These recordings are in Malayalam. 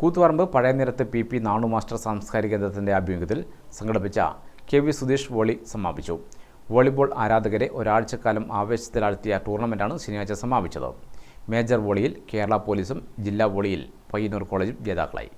കൂത്തുപറമ്പ് പഴയ നിരത്ത് പി പി നാണു മാസ്റ്റർ സാംസ്കാരിക കേന്ദ്രത്തിന്റെ ആഭിമുഖ്യത്തിൽ സംഘടിപ്പിച്ച കെ വി സുധീഷ് വോളി സമാപിച്ചു. വോളിബോൾ ആരാധകരെ ഒരാഴ്ചക്കാലം ആവേശത്തിലാഴ്ത്തിയ ടൂർണമെന്റാണ് ശനിയാഴ്ച സമാപിച്ചത്. മേജർ വോളിയിൽ കേരള പോലീസും ജില്ലാ വോളിയിൽ പയ്യന്നൂർ കോളേജും ജേതാക്കളായി.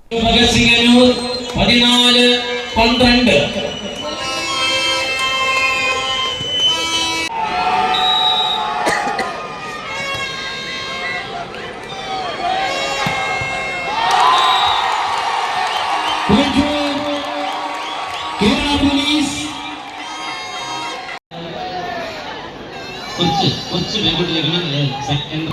ഭഗത് സിംഗനൂർ പതിനാല് പന്ത്രണ്ട് കേരള പോലീസ് കുറച്ച് കുറച്ച് മേലോട്ടിലേക്കാണ് സെക്കൻഡ്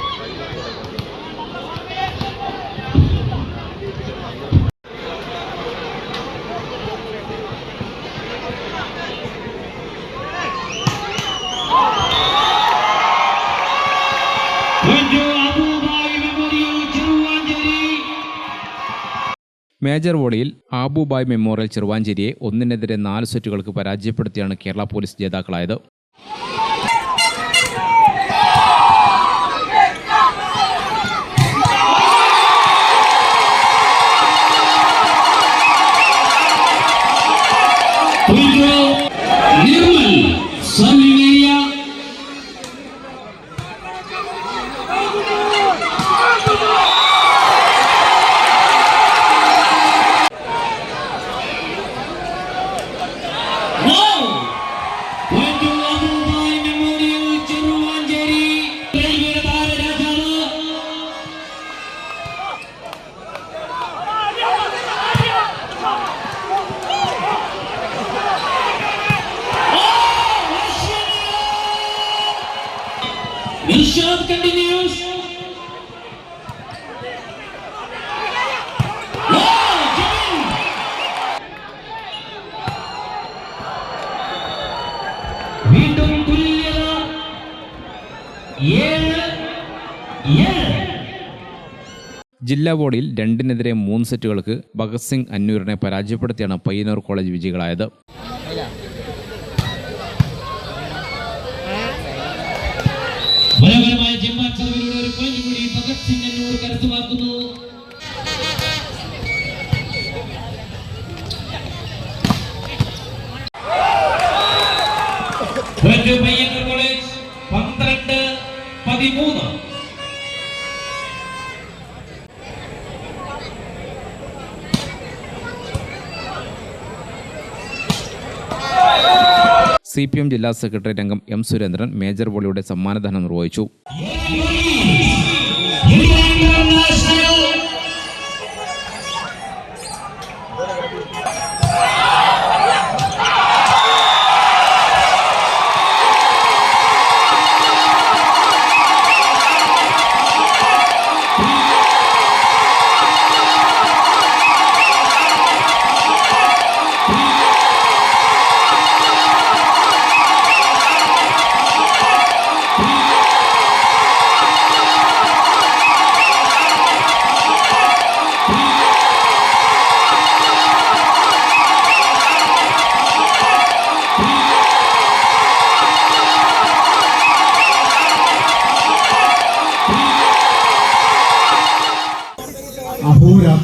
മേജർ വോളിയിൽ ആബുബായ് മെമ്മോറിയൽ ചെറുവാഞ്ചേരിയെ ഒന്നിനെതിരെ നാല് സെറ്റുകൾക്ക് പരാജയപ്പെടുത്തിയാണ് Kerala police ജേതാക്കളായത്. Nirmal Nishad continues. വീണ്ടും ജില്ലാ ബോർഡിൽ രണ്ടിനെതിരെ മൂന്ന് സെറ്റുകൾക്ക് ഭഗത് സിംഗ് അന്നൂരിനെ പരാജയപ്പെടുത്തിയാണ് പയ്യന്നൂർ കോളേജ് വിജയികളായത്. മനോഹരമായ ജിമ്മാൻ സർവിലൂടെ ഒരു പോയിന്റ് കൂടി ഭഗത് സിംഗ് എന്നൂർ കരസ്ഥമാക്കുന്നു. കോളേജ് പന്ത്രണ്ട് പതിമൂന്ന് സി പി എം ജില്ലാ സെക്രട്ടറി രംഗം എം സുരേന്ദ്രൻ മേജർ വോളിയുടെ സമ്മാനദാനം നിർവഹിച്ചു.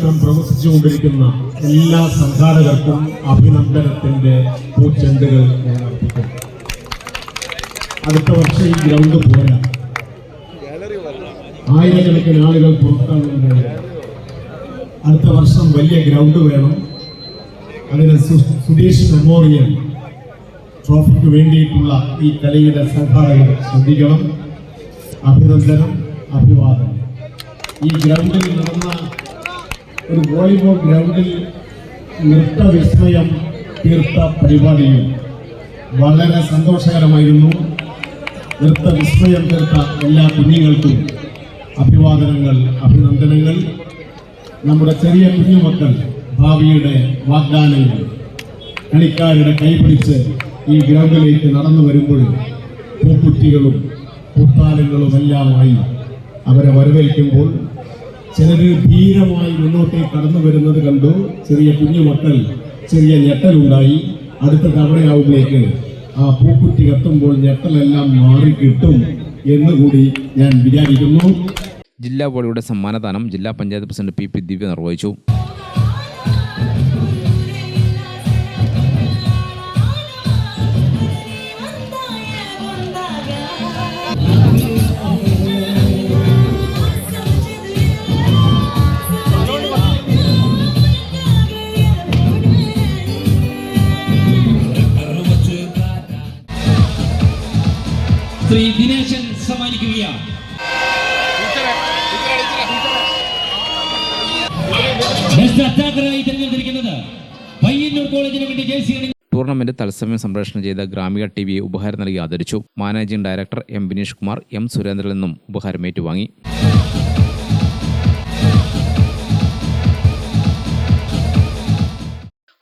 ഇന്റർനാഷണൽ പ്രവർത്തിച്ചുകൊണ്ടിരിക്കുന്ന എല്ലാ സംഘാടകർക്കും അഭിനന്ദനത്തിന്റെ പൂച്ചെണ്ടുകൾ ഞാൻ അർപ്പിക്കും അടുത്ത വർഷം ഈ ഗ്രൗണ്ട് പോരാ. ആയിരക്കണക്കിന് ആളുകൾ പുറത്താകുന്നുണ്ട് അടുത്ത വർഷം വലിയ ഗ്രൗണ്ട് വേണം. അതിന് സുധീഷ് മെമ്മോറിയൽ ട്രോഫിക്ക് വേണ്ടിയിട്ടുള്ള ഈ കളിയുടെ സംഘാടകർ ശ്രദ്ധിക്കണം. അഭിനന്ദനം അഭിവാദനം. ഈ ഗ്രൗണ്ടിൽ നടന്ന ഒരു വോളിബോൾ ഗ്രൗണ്ടിൽ നൃത്തവിസ്മയം തീർത്ത പരിപാടിയും വളരെ സന്തോഷകരമായിരുന്നു. നൃത്തവിസ്മയം തീർത്ത എല്ലാ കുഞ്ഞുങ്ങൾക്കും അഭിവാദനങ്ങൾ അഭിനന്ദനങ്ങൾ. നമ്മുടെ ചെറിയ കുഞ്ഞുമക്കൾ ഭാവിയുടെ വാഗ്ദാനങ്ങൾ കളിക്കാരുടെ കൈപിടിച്ച് ഈ ഗ്രൗണ്ടിലേക്ക് നടന്നു വരുമ്പോൾ പൂക്കുട്ടികളും പുത്താലങ്ങളും എല്ലാമായി അവരെ വരവേൽക്കുമ്പോൾ ചിലര് ധീരമായി മുന്നോട്ടേക്ക് കടന്നു വരുന്നത് കണ്ടു. ചെറിയ കുഞ്ഞു മക്കൾ ചെറിയ ഞെട്ടലുണ്ടായി. അടുത്ത തവണയാവുമ്പോഴേക്ക് ആ പൂക്കുറ്റി കത്തുമ്പോൾ ഞെട്ടലെല്ലാം മാറി കിട്ടും എന്നുകൂടി ഞാൻ വിചാരിക്കുന്നു. ജില്ലാ വോളിയുടെ സമ്മാനദാനം ജില്ലാ panchayat president P P Divya നിർവഹിച്ചു. ശ്രീ ദിനേശൻ സമ്മാനിക്കുകയാണ്. പയ്യന്നൂർ കോളേജിന് വേണ്ടി ടൂർണമെന്റ് തത്സമയം സംപ്രേഷണം ചെയ്ത ഗ്രാമിക ടി വിയെ ഉപഹാരം നൽകി ആദരിച്ചു. Managing director M Vineesh Kumar M Surendran നിന്നും ഉപഹാരം ഏറ്റുവാങ്ങി.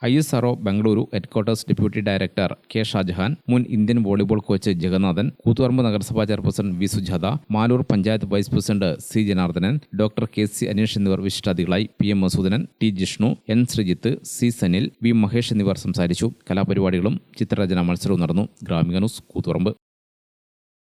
I S R O Bengaluru headquarters deputy director K Shajahan മുൻ Indian volleyball coach Jagannathan Koothuparamba നഗരസഭാ chairperson V Sujatha Maloor panchayat vice president C Janardhanan doctor K C Aneesh എന്നിവർ വിശിഷ്ടാതികളായി P M Masudanan T Jishnu N Sreejith C Sanil V Mahesh എന്നിവർ സംസാരിച്ചു. കലാപരിപാടികളും ചിത്രരചനാ മത്സരവും നടന്നു. ഗ്രാമീണ ന്യൂസ് കൂത്തുപറമ്പ്.